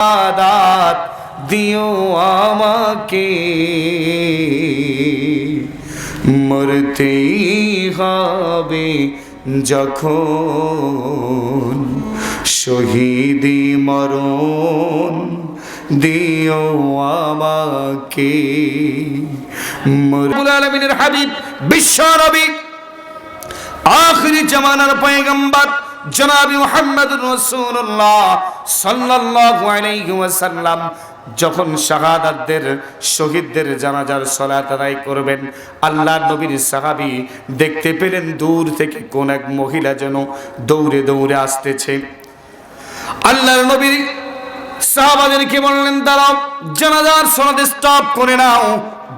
শাহাদাত দিও আমাকে। মরতেই হবে যখন শহীদি মরণ দিও আমাকে। আলামিনের হাবিব বিশ্ব নবী। আখিরি জামানার পয়গম্বর জনাবি মুহাম্মদ রাসূলুল্লাহ সাল্লাল্লাহু আলাইহি ওয়াসাল্লাম, যখন শাহাদাতদের, শহীদদের জানাজার সালাত আদায় করবেন, আল্লাহর নবীর সাহাবী দেখতে পেলেন দূর থেকে কোন এক মহিলা যেন দৌড়ে দৌড়ে আসতেছে। আল্লাহর নবী সাহাবাদেরকে বললেন, দাঁড়াও, জানাজার সনদ স্টপ করে নাও,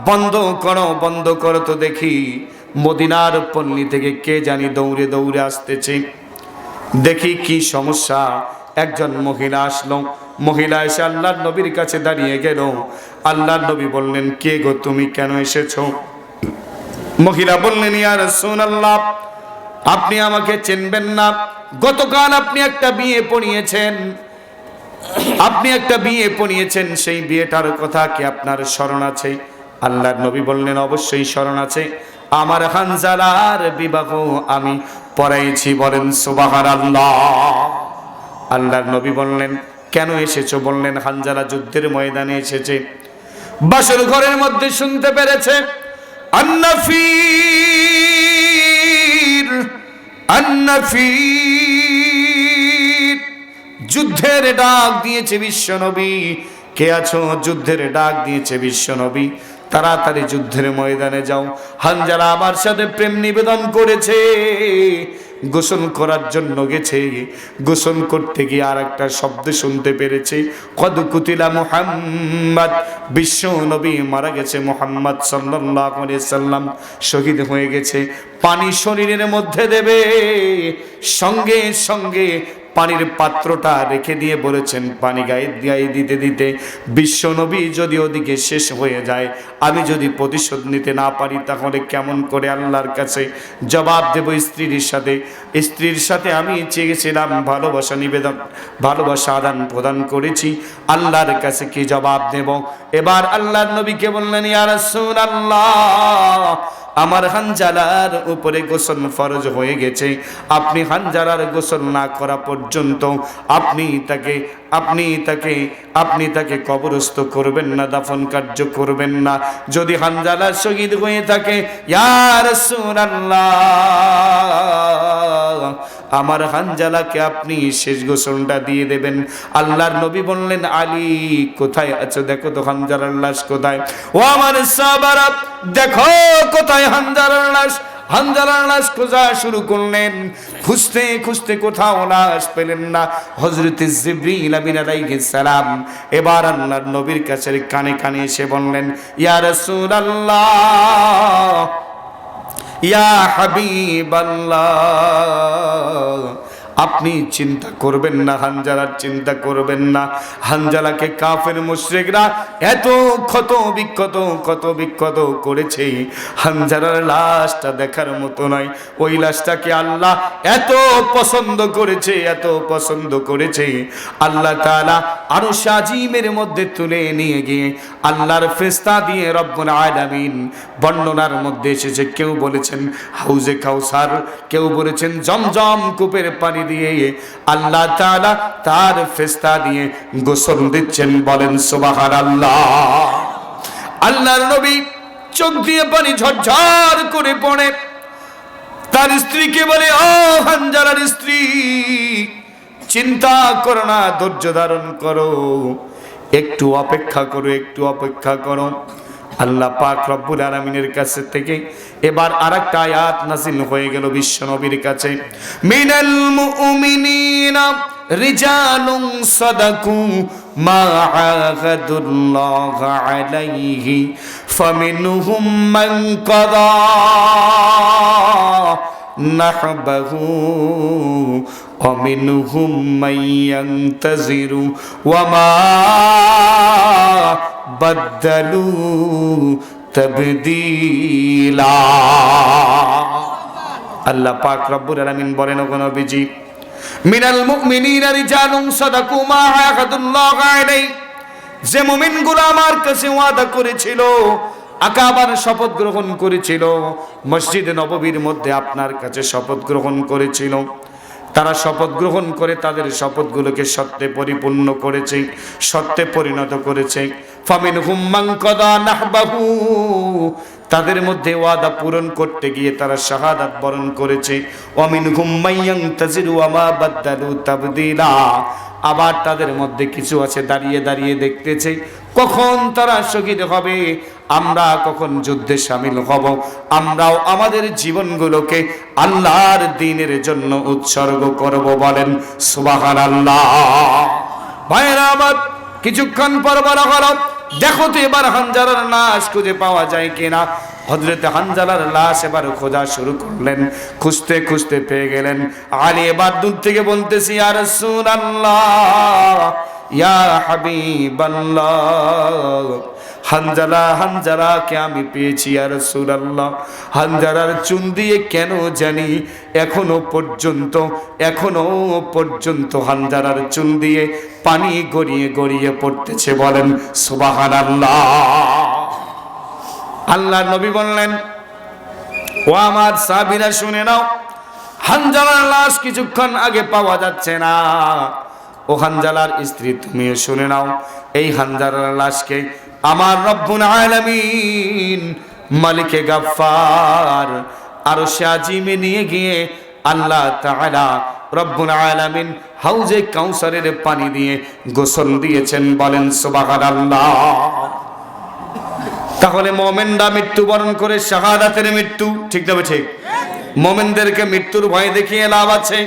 বন্ধ করো বন্ধ করো তো দেখি মদিনার পল্লী থেকে কে জানি দৌড়ে দৌড়ে আসতেছে। দেখি কি সমস্যা। একজন মহিলা আসলো। মহিলা এসে আল্লাহর নবীর কাছে দাঁড়িয়ে গেল। আল্লাহর নবী বললেন, কে গো তুমি? কেন এসেছ? মহিলা বললেন, ইয়া রাসূলুল্লাহ, আপনি আমাকে চিনবেন না। গতকাল আপনি একটা বিয়ে পড়িয়েছেন। আপনি একটা বিয়ে পড়িয়েছেন, সেই বিয়েটার কথা কি আপনার স্মরণ আছে? আল্লাহর নবী বললেন, অবশ্যই স্মরণ আছে। আমার হানজালার বিবাহ আমি পড়াইছি বলেন সুবাহার আল্লাহ আল্লাহর নবী বললেন, কেন এসেছ? বললেন হানজালা যুদ্ধের ময়দানে এসেছে। বাসর ঘরের মধ্যে শুনতে পেরেছে আন্নাফির আন্নাফির যুদ্ধের ডাক দিয়েছে বিশ্বনবী কে আছো? যুদ্ধের ডাক দিয়েছে বিশ্বনবী তাড়াতাড়ি যুদ্ধের ময়দানে যাও। হানজারা আমার সাথে প্রেম নিবেদন করেছে। গোসল করার জন্য গেছে। গোসল করতে গিয়ে আর একটা শব্দ শুনতে পেরেছে। কদ কুতিলা মুহাম্মদ, বিশ্ব নবী মারা গেছে মোহাম্মদ সাল্লাম। শহীদ হয়ে গেছে। পানি শরীরের মধ্যে দেবে। সঙ্গে সঙ্গে পানির পাত্রটা রেখে দিয়ে বলেছেন, পানি গায়ে গায়ে দিতে দিতে বিশ্বনবী যদি ওদিকে শেষ হয়ে যায়, আমি যদি প্রতিশোধ নিতে না পারি, তাহলে কেমন করে আল্লাহর কাছে জবাব দেব স্ত্রীর সাথে? স্ত্রীর সাথে আমি চেয়েছিলাম ভালোবাসা নিবেদন, ভালোবাসা আদান প্রদান করেছি, আল্লাহর কাছে কি জবাব দেব? এবার আল্লাহর নবীকে বললেন, ইয়া রাসূলুল্লাহ আমার হানজালার উপরে গোসল ফরজ হয়ে গেছে। আপনি হানজালার গোসল না করা পর্যন্ত আপনি তাকে আপনি তাকে আপনি তাকে কবরস্থ করবেন না, দাফন কার্য করবেন না। যদি হানজালার শহীদ হয়ে থাকে ইয়ার আমার হানজালাকে আপনি শেষ গোসলটা দিয়ে দেবেন। আল্লাহর নবী বললেন, আলী, কোথায় আছো? দেখো তো হানজালার লাশ কোথায়? ও আমার সাবারা দেখো কোথায় হানজালার লাশ? শুরু করলেন। কোথাও এবার নবীর কানে কানে এসে বললেন ইয়ার ইয়া রাসূলুল্লাহ ইয়া হাবিবাল্লাহ। আপনি চিন্তা করবেন না, হানজালার চিন্তা করবেন না। হানজালাকে কাফের মুশরিকরা এত ক্ষত বিক্ষত কত বিক্ষত করেছে। হানজালার লাশটা দেখার মতো নয়। ওই লাশটাকে আল্লাহ এত পছন্দ করেছে, এত পছন্দ করেছে। আল্লাহ তাআলা আরও সাজিমের মধ্যে তুলে নিয়ে গিয়ে আল্লাহর ফেস্তা দিয়ে রব্বুল আলামিন বর্ণনার মধ্যে এসেছে। কেউ বলেছেন, হাউজে কাউসার, কেউ বলেছেন, জমজম কূপের পানি দিয়ে আল্লাহ তাআলা তার ফেস্তা দিয়ে গোসল দিচ্ছেন, বলেন সুবাহার আল্লাহ আল্লাহর নবী চোখ দিয়ে পানি ঝরঝর করে পড়ে। তার স্ত্রীকে বলে, ও হানজালার স্ত্রী, চিন্তা করো না, ধৈর্য ধারণ করো। একটু অপেক্ষা করো, একটু অপেক্ষা করো। আল্লাহ পাক রব্বুল আলামিনের কাছে থেকে এবার আরেকটা আয়াত নাজিল হয়ে গেল বিশ্ব নবীর কাছে মিনাল মুমিনিনা রিজালুন সাদাকু মা আহাদুল্লাহ আলাইহি ফামিনহুম মান কাদা نحبه ومنهم من ينتظر وما বদলু তবদিলা আল্লাহ পাক রব্বুল আলামিন বলেন ও নবীজি, মিনাল মুমিনিনা রিজালুন সাদাকু মা আহাদুল্লাহ আলাইহি। যে মুমিনগুলো আমার কাছে ওয়াদা করেছিল, আকাবার শপথ গ্রহণ করেছিল, মসজিদ নববীর মধ্যে আপনার কাছে শপথ গ্রহণ করেছিল। তারা শপথ গ্রহণ করে তাদের শপথগুলোকে সত্যে পরিপূর্ণ করেছে, সত্যে পরিণত করেছে। ফামিন হুম্মাং কদা নাহবাহু তাদের মধ্যে ওয়াদা পূরণ করতে গিয়ে তারা শাহাদাত বরণ করেছে। অমিন হুম্মাইয়াং তাজিরু আমা বাদ্দালু তাবদিলা। আবার তাদের মধ্যে কিছু আছে দাঁড়িয়ে দাঁড়িয়ে দেখতেছে। কখন তারা শহীদ হবে? আমরা কখন যুদ্ধে সামিল হব? আমরাও আমাদের জীবনগুলোকে আল্লাহর দিনের জন্য উৎসর্গ করব বলেন। সুবাহান আল্লাহ ভাইরা আমার কিছুক্ষণ পর বলা হলো দেখো তো এবার হানজালার লাশ খুঁজে পাওয়া যায় কিনা। হজরত হানজালার লাশ এবার খোঁজা শুরু করলেন, খুঁজতে খুঁজতে পেয়ে গেলেন। আলী এবার দূর থেকে বলতেছি আর সুন আল্লাহ ইয়া হাবিবাল্লাহ। হানজালা হানজালাকে আমি পেয়েছি আর রাসূলুল্লাহ? হানজালার চুন দিয়ে কেন জানি এখনও পর্যন্ত এখনও পর্যন্ত হানজালার চুন দিয়ে পানি গড়িয়ে গড়িয়ে পড়তেছে বলেন সুবহানাল্লাহ। আল্লাহ নবী বললেন, ও আমার সাবিরা শুনে নাও, হানজালার লাশ কিছুক্ষণ আগে পাওয়া যাচ্ছে না। ও হানজালার স্ত্রী, তুমিও শুনে নাও, এই হানজালার লাশকে আমার রব্বুল আলামিন, মালিকে গাফফার আরও সে আজিমে নিয়ে গিয়ে আল্লাহ তাআলা রব্বুল আলামিন হাউজে কাউসারের পানি দিয়ে গোসল দিয়েছেন, বলেন সুবহানাল্লাহ। তাহলে মোমেনরা মৃত্যুবরণ করে শাহাদাতের মৃত্যু, ঠিক তবে ঠিক মোমেনদেরকে মৃত্যুর ভয় দেখিয়ে লাভ আছে।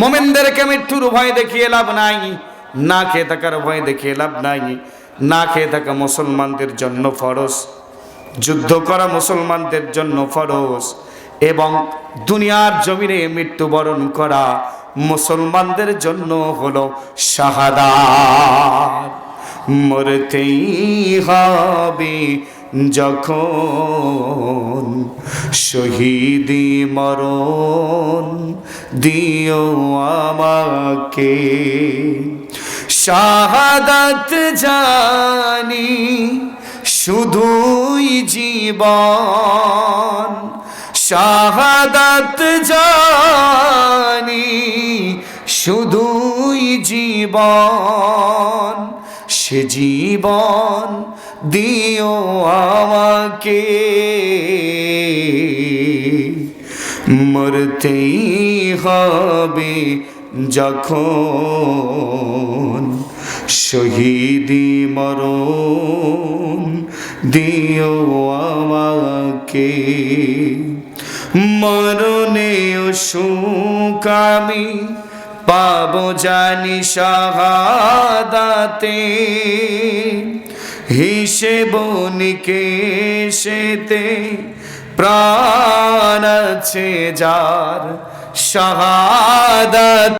মোমেনদেরকে মৃত্যুর ভয় দেখিয়ে লাভ নাই। না খেয়ে থাকার ভয় দেখিয়ে লাভ নাই। না খেয়ে থাকা মুসলমানদের জন্য ফরজ, যুদ্ধ করা মুসলমানদের জন্য ফরজ, এবং দুনিয়ার জমিনে মৃত্যুবরণ করা মুসলমানদের জন্য হলো শাহাদা। মরতেই হবে যখন শহীদি মরণ দিও আমাকে। শাহাদাত জানি শুধুই জীবন। শাহাদাত জানি শুধুই জীবন। সে জীবন দিও আমাকে। মরতেই হবে যখন শহীদি মরণ দিও আমাকে, মরণে সুখ আমি পাবো জানি শাহাদাতে। হিসেব নিকেশেতে প্রাণ আছে যার শাহাদাত